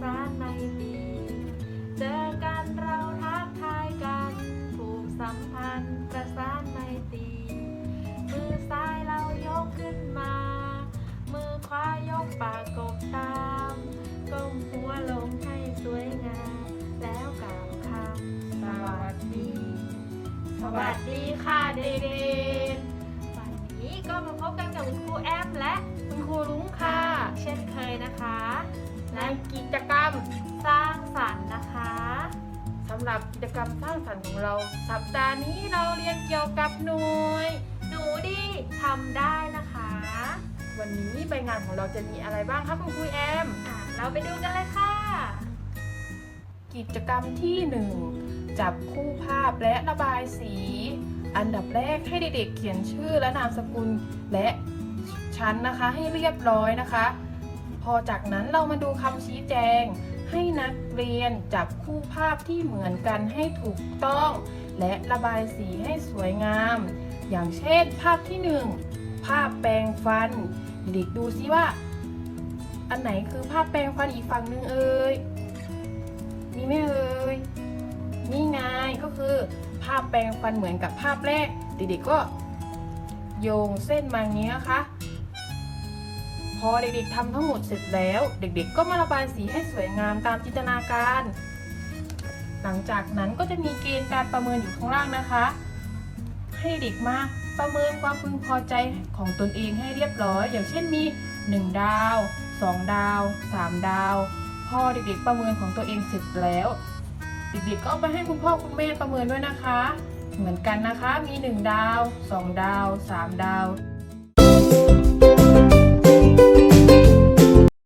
สารไม่มี เจอกันเราทักทายกันผูกสัมพันธ์ประสานไม่ตี มือซ้ายเรายกขึ้นมา มือขวายกปากกบตามก้มหัวลงให้สวยงามแล้วกล่าวคำสวัสดี สวัสดีค่ะเด็กๆวันนี้ก็มาพบกันกับคุณครูแอมและ ในและกิจกรรมสร้างสรรค์นะคะสำหรับกิจกรรมสร้างสรรค์ของเรา สัปดาห์นี้เราเรียนเกี่ยวกับหน่วย หนูดีทำได้นะคะ วันนี้ใบงานของเราจะมีอะไรบ้างคะคุณครูแอมอะเราไปดูกันเลยค่ะ กิจกรรมที่1จับคู่ภาพและระบายสี อันดับแรกให้เด็กๆเขียนชื่อและนามสกุลและชั้นนะคะให้เรียบร้อยนะคะ พอจากนั้นเรามาดูคำชี้แจง ให้นักเรียนจับคู่ภาพที่เหมือนกันให้ถูกต้อง และระบายสีให้สวยงาม อย่างเช่น ภาพที่ 1 ภาพแปรงฟัน เด็กดูซิว่า อันไหนคือภาพแปรงฟันอีกฝั่งหนึ่งเอ่ยมีไหมเอ่ยนี่ไงก็คือภาพแปรงฟันเหมือนกับภาพแรกเด็กๆก็โยงเส้นมาอย่างนี้นะคะ พอเด็กๆทำทั้งหมดเสร็จแล้ว เด็กๆ ก็มาระบายสีให้สวยงามตามจินตนาการ หลังจากนั้นก็จะมีเกณฑ์การประเมินอยู่ข้างล่างนะคะ ให้เด็กมาประเมินความพึงพอใจของตนเองให้เรียบร้อย อย่างเช่นมี 1 ดาว 2 ดาว 3 ดาว พอเด็กๆ ประเมินของตัวเองเสร็จแล้ว เด็กๆ ก็เอาไปให้คุณพ่อคุณแม่ประเมินด้วยนะคะ เหมือนกันนะคะมี 1 ดาว 2 ดาว 3 ดาว